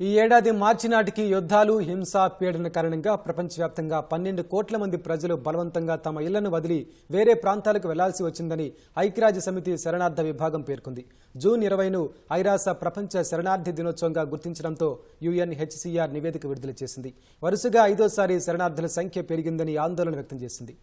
ఈ ఏడాది మార్చి నాటికి యుద్ధాలు హింస పీడన కారణంగా ప్రపంచవ్యాప్తంగా పన్నెండు కోట్ల మంది ప్రజలు బలవంతంగా తమ ఇళ్ళను వదిలి వేరే ప్రాంతాలకు వెళ్ళాల్సి వచ్చిందని ఐక్యరాజ్య సమితి శరణార్థ విభాగం పేర్కొంది. జూన్ ఇరవైను ఐరాస ప్రపంచ శరణార్థి దినోత్సవంగా గుర్తించడంతో యుఎన్హెచ్సిఆర్ నివేదిక విడుదల చేసింది. వరుసగా ఐదోసారి శరణార్థుల సంఖ్య పెరిగిందని ఆందోళన వ్యక్తం చేసింది.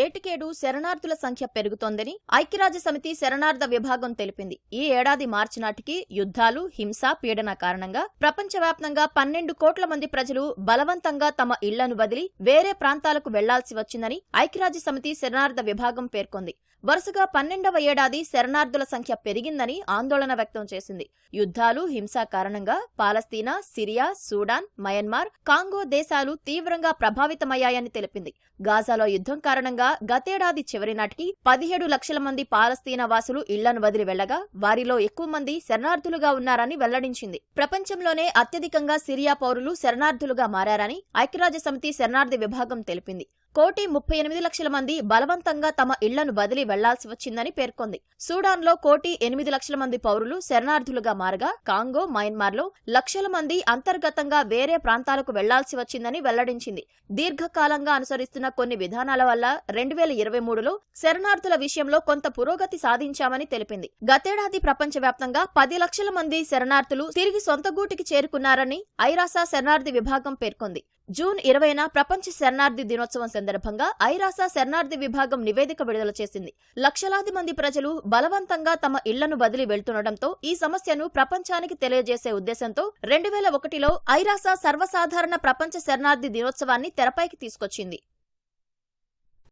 ఏటికేడు శరణార్థుల సంఖ్య పెరుగుతోందని ఐక్యరాజ్య సమితి శరణార్థ విభాగం తెలిపింది. ఈ ఏడాది మార్చి నాటికి యుద్ధాలు హింస పీడన కారణంగా ప్రపంచవ్యాప్తంగా పన్నెండు కోట్ల మంది ప్రజలు బలవంతంగా తమ ఇళ్ళను వదిలి వేరే ప్రాంతాలకు వెళ్ళాల్సి వచ్చిందని ఐక్యరాజ్య సమితి శరణార్థ విభాగం పేర్కొంది. వరుసగా పన్నెండవ ఏడాది శరణార్థుల సంఖ్య పెరిగిందని ఆందోళన వ్యక్తం చేసింది. యుద్ధాలు హింస కారణంగా Palestine Syria Sudan Myanmar Congo దేశాలు తీవ్రంగా ప్రభావితమయ్యాయని తెలిపింది. గాజాలో యుద్ధం కారణంగా గతేడాది చివరి నాటికి పదిహేడు లక్షల మంది పాలస్తీనా వాసులు ఇళ్ళను వదిలి వెళ్ళగా వారిలో ఎక్కువ మంది శరణార్థులుగా ఉన్నారని వెల్లడించింది. ప్రపంచంలోనే అత్యధికంగా సిరియా పౌరులు శరణార్థులుగా మారారని ఐక్యరాజ్య సమితి శరణార్థి విభాగం తెలిపింది. కోటి ముప్పై ఎనిమిది లక్షల మంది బలవంతంగా తమ ఇళ్ళను బదిలీ వెళ్ళాల్సి వచ్చిందని పేర్కొంది. సూడాన్లో కోటి ఎనిమిది లక్షల మంది పౌరులు శరణార్థులుగా మారగా కాంగో మయన్మార్లో లక్షల మంది అంతర్గతంగా వేరే ప్రాంతాలకు వెళ్ళాల్సి వచ్చిందని వెల్లడించింది. దీర్ఘకాలంగా అనుసరిస్తున్న కొన్ని విధానాల వల్ల రెండు వేల ఇరవై మూడులో శరణార్థుల విషయంలో కొంత పురోగతి సాధించామని తెలిపింది. గతేడాది ప్రపంచవ్యాప్తంగా పది లక్షల మంది శరణార్థులు తిరిగి సొంత గూటికి చేరుకున్నారని ఐరాసా శరణార్థి విభాగం పేర్కొంది. జూన్ ఇరవైన ప్రపంచ శరణార్థి దినోత్సవం సందర్భంగా ఐరాసా శరణార్థి విభాగం నివేదిక విడుదల చేసింది. లక్షలాది మంది ప్రజలు బలవంతంగా తమ ఇళ్ళను బదిలి వెళ్తుండటంతో ఈ సమస్యను ప్రపంచానికి తెలియజేసే ఉద్దేశంతో రెండు వేల ఒకటిలో ఐరాసా సర్వసాధారణ ప్రపంచ శరణార్థి దినోత్సవాన్ని తెరపైకి తీసుకొచ్చింది.